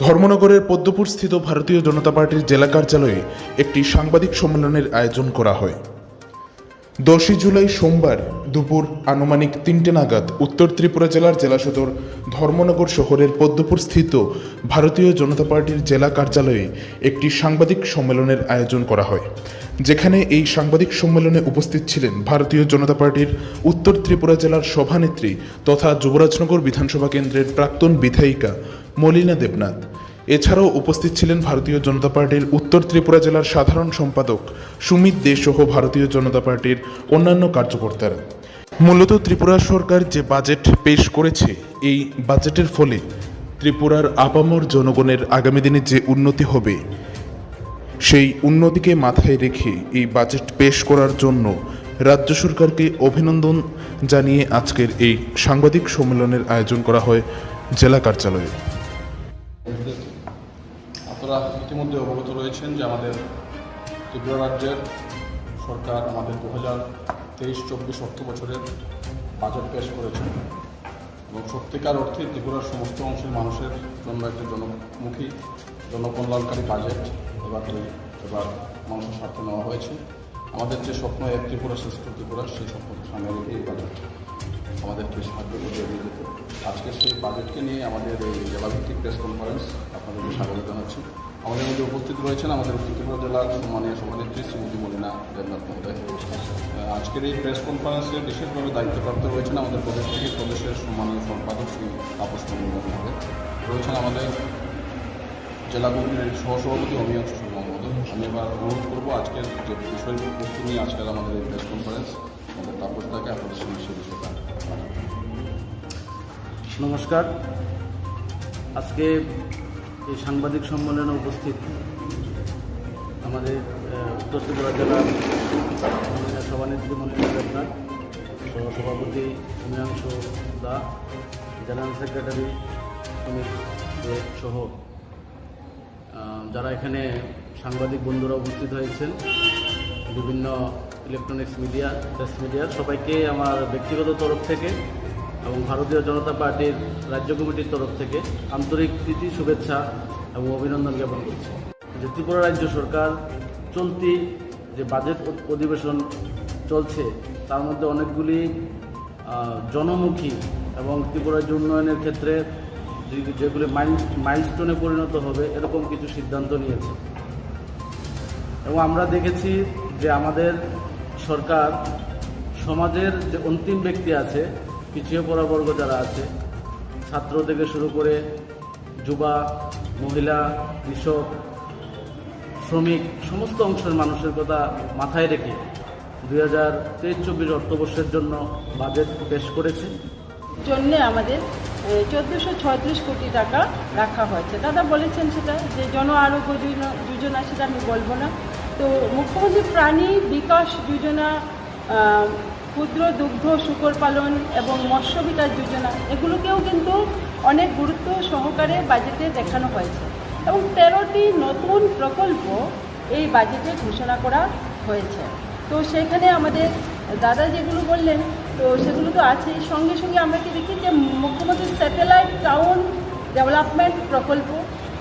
ধর্মনগরের পদ্মপুর স্থিত ভারতীয় জনতা পার্টির জেলা কার্যালয়ে একটি সাংবাদিক সম্মেলনের আয়োজন করা হয়। দশই জুলাই সোমবার দুপুর আনুমানিক তিনটে নাগাদ উত্তর ত্রিপুরা জেলার জেলা সদর ধর্মনগর শহরের পদ্মপুর স্থিত ভারতীয় জনতা পার্টির জেলা কার্যালয়ে একটি সাংবাদিক সম্মেলনের আয়োজন করা হয়। যেখানে এই সাংবাদিক সম্মেলনে উপস্থিত ছিলেন ভারতীয় জনতা পার্টির উত্তর ত্রিপুরা জেলার সভানেত্রী তথা যুবরাজনগর বিধানসভা কেন্দ্রের প্রাক্তন বিধায়িকা মলিনা দেবনাথ। এছাড়াও উপস্থিত ছিলেন ভারতীয় জনতা পার্টির উত্তর ত্রিপুরা জেলার সাধারণ সম্পাদক সুমিত দে সহ ভারতীয় জনতা পার্টির অন্যান্য কার্যকর্তারা। মূলত ত্রিপুরা সরকার যে বাজেট পেশ করেছে, এই বাজেটের ফলে ত্রিপুরার আপামর জনগণের আগামী দিনে যে উন্নতি হবে, সেই উন্নতিকে মাথায় রেখে এই বাজেট পেশ করার জন্য রাজ্য সরকারকে অভিনন্দন জানিয়ে আজকের এই সাংবাদিক সম্মেলনের আয়োজন করা হয় জেলা কার্যালয়ে। আপনারা ইতিমধ্যে অবগত রয়েছেন যে আমাদের ত্রিপুরা রাজ্যের সরকার আমাদের দু হাজার তেইশ চব্বিশ অর্থ বছরের বাজেট পেশ করেছে এবং সত্যিকার অর্থে ত্রিপুরার সমস্ত অংশের মানুষের জন্য একটি জনমুখী, জনকল্যাণকারী বাজেট এবার তৈরি, এবার মানুষের স্বার্থে নেওয়া হয়েছে। আমাদের যে স্বপ্ন এক ত্রিপুরা শ্রেষ্ঠ ত্রিপুরা, সেই স্বপ্নকে সামনে রেখে এই বাজেট। আমাদেরকে সাহায্য করবে এগিয়ে যেতে আজকে সেই বাজেটকে নিয়ে আমাদের এই জেলাভিত্তিক প্রেস কনফারেন্স আপনাদেরকে স্বাগত জানাচ্ছি। আমাদের মধ্যে উপস্থিত রয়েছেন আমাদের ত্রিপুরা জেলার সম্মানীয় সভানেত্রী শ্রীমতী মলিনা দেবনাথ মহোদয়। আজকের এই প্রেস কনফারেন্সে বিশেষভাবে দায়িত্বপ্রাপ্ত রয়েছেন আমাদের প্রদেশ থেকে প্রদেশের সম্মানীয় সম্পাদক শ্রী তাপস মহোদয়। রয়েছেন আমাদের জেলা কমিটির সহসভাপতি অমিয়াংশ শর্মা মহোদয়। আমি এবার অনুরোধ করব আজকের যে বিষয়বস্তু নিয়ে আজকের আমাদের এই প্রেস কনফারেন্স আমাদের তাপস দাকে আপনাদের সঙ্গে সে বিষয়টা। নমস্কার। আজকে এই সাংবাদিক সম্মেলনে উপস্থিত আমাদের উত্তর ত্রিপুরা জেলার সভানেত্রী মনিরা দেবনাথ সহসভাপতি অমিয়াংশ দা, জেনারেল সেক্রেটারি অমিত দে সহ যারা এখানে সাংবাদিক বন্ধুরা উপস্থিত হয়েছেন, বিভিন্ন ইলেকট্রনিক্স মিডিয়া প্রেস মিডিয়ার সবাইকে আমার ব্যক্তিগত তরফ থেকে এবং ভারতীয় জনতা পার্টির রাজ্য কমিটির তরফ থেকে আন্তরিক প্রীতি, শুভেচ্ছা এবং অভিনন্দন জ্ঞাপন করছি। যে ত্রিপুরা রাজ্য সরকার চলতি যে বাজেট অধিবেশন চলছে, তার মধ্যে অনেকগুলি জনমুখী এবং ত্রিপুরা উন্নয়নের ক্ষেত্রে যেগুলি মাইল, মাইলস্টোনে পরিণত হবে, এরকম কিছু সিদ্ধান্ত নিয়েছে। এবং আমরা দেখেছি যে আমাদের সরকার, সমাজের যে অন্তিম ব্যক্তি আছে, পিছিয়ে পড়া বর্গ যারা আছে, ছাত্র থেকে শুরু করে যুবা, মহিলা, কৃষক, শ্রমিক, সমস্ত অংশের মানুষের কথা মাথায় রেখে দুই হাজার তেইশ চব্বিশ অর্থবর্ষের জন্য বাজেট পেশ করেছে। জন্য আমাদের চোদ্দোশো ছত্রিশ কোটি টাকা রাখা হয়েছে। দাদা বলেছেন সেটা, যে জন আরোগ্য যোজনা, সেটা আমি বলব না। তো মুখ্যমন্ত্রী প্রাণী বিকাশ যোজনা ক্ষুদ্র, দুগ্ধ, শুকর পালন এবং মৎস্য বিকাশ যোজনা, এগুলোকেও কিন্তু অনেক গুরুত্ব সহকারে বাজেটে দেখানো হয়েছে। এবং তেরোটি নতুন প্রকল্প এই বাজেটে ঘোষণা করা হয়েছে। তো সেখানে আমাদের দাদা যেগুলো বললেন, তো সেগুলো তো আছেই। সঙ্গে সঙ্গে আমরা কি দেখি যে মুখ্যমন্ত্রী স্যাটেলাইট টাউন ডেভেলপমেন্ট প্রকল্প,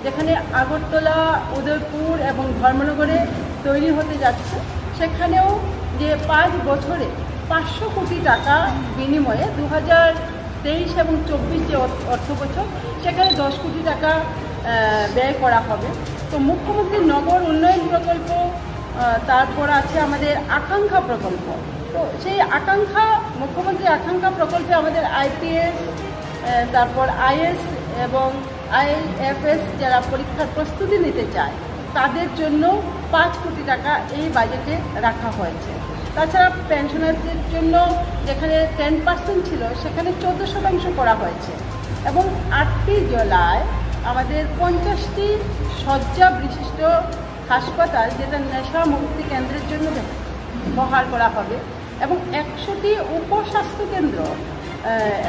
যেখানে আগরতলা, উদয়পুর এবং ধর্মনগরে তৈরি হতে যাচ্ছে। সেখানেও যে পাঁচ বছরে পাঁচশো কোটি টাকা বিনিময়ে দু হাজার তেইশ এবং চব্বিশ যে অর্থ- বছর, সেখানে দশ কোটি টাকা ব্যয় করা হবে। তো মুখ্যমন্ত্রী নগর উন্নয়ন প্রকল্প তারপর আছে আমাদের আকাঙ্ক্ষা প্রকল্প। তো সেই আকাঙ্ক্ষা, মুখ্যমন্ত্রী আকাঙ্ক্ষা প্রকল্পে আমাদের আইপিএস তারপর আইএস এবং আইএফএস যারা পরীক্ষার প্রস্তুতি নিতে চায়, তাদের জন্য পাঁচ কোটি টাকা এই বাজেটে রাখা হয়েছে। তাছাড়া পেনশনারদের জন্য যেখানে টেন পার্সেন্ট ছিল, সেখানে চোদ্দ শতাংশ করা হয়েছে। এবং আটটি জেলায় আমাদের পঞ্চাশটি শয্যা বিশিষ্ট হাসপাতাল, যেটা নেশা মুক্তি কেন্দ্রের জন্য ব্যবহার করা হবে এবং একশোটি উপস্বাস্থ্য কেন্দ্র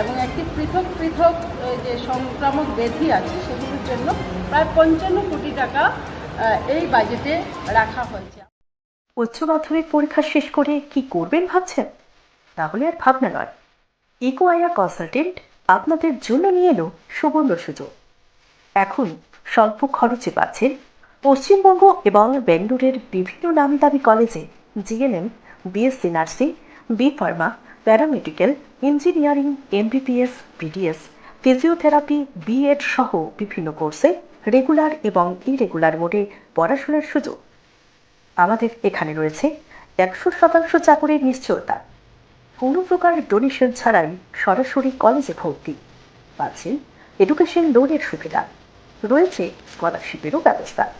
এবং একটি পৃথক পৃথক যে সংক্রামক ব্যাধি আছে, সেগুলোর জন্য প্রায় পঞ্চান্ন কোটি টাকা এই বাজেটে রাখা হয়েছে। উচ্চ মাধ্যমিক পরীক্ষা শেষ করে কি করবেন ভাবছেন? তাহলে আর ভাবনা নয়। ইকো আইয়া কনসালটেন্ট আপনাদের জন্য নিয়ে এলো সুবর্ণ সুযোগ। এখন স্বল্প খরচে পাচ্ছেন পশ্চিমবঙ্গ এবং বেঙ্গলুরের বিভিন্ন নামি দামি কলেজে GNM BSc nursing B pharma paramedical engineering MBBS BDS physiotherapy BEd সহ বিভিন্ন কোর্সে রেগুলার এবং ইরেগুলার মোডে পড়াশোনার সুযোগ। আমাদের এখানে রয়েছে একশো শতাংশ চাকরির নিশ্চয়তা। কোনো প্রকার ডোনেশন ছাড়াই সরাসরি কলেজে ভর্তি। পাচ্ছেন এডুকেশন লোনের সুবিধা। রয়েছে স্কলারশিপেরও ব্যবস্থা।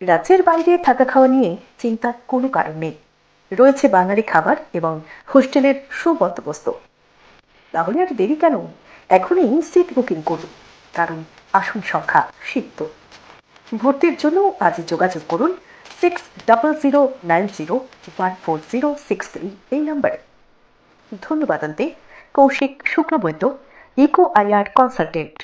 রাজ্যের বাইরে থাকা খাওয়া নিয়ে চিন্তার কোনো কারণ নেই। রয়েছে বাঙালি খাবার এবং হোস্টেলের সুবন্দোবস্ত। তাহলে আর দেরি কেন? এখনই সিট বুকিং করুন। কারণ আসন সংখ্যা সিদ্ধ ভর্তির জন্য আজ যোগাযোগ করুন six double zero nine zero one four zero six three এই নাম্বারে। ধন্যবাদ আনতে Kaushik Shuklabaidya, eco IR consultant.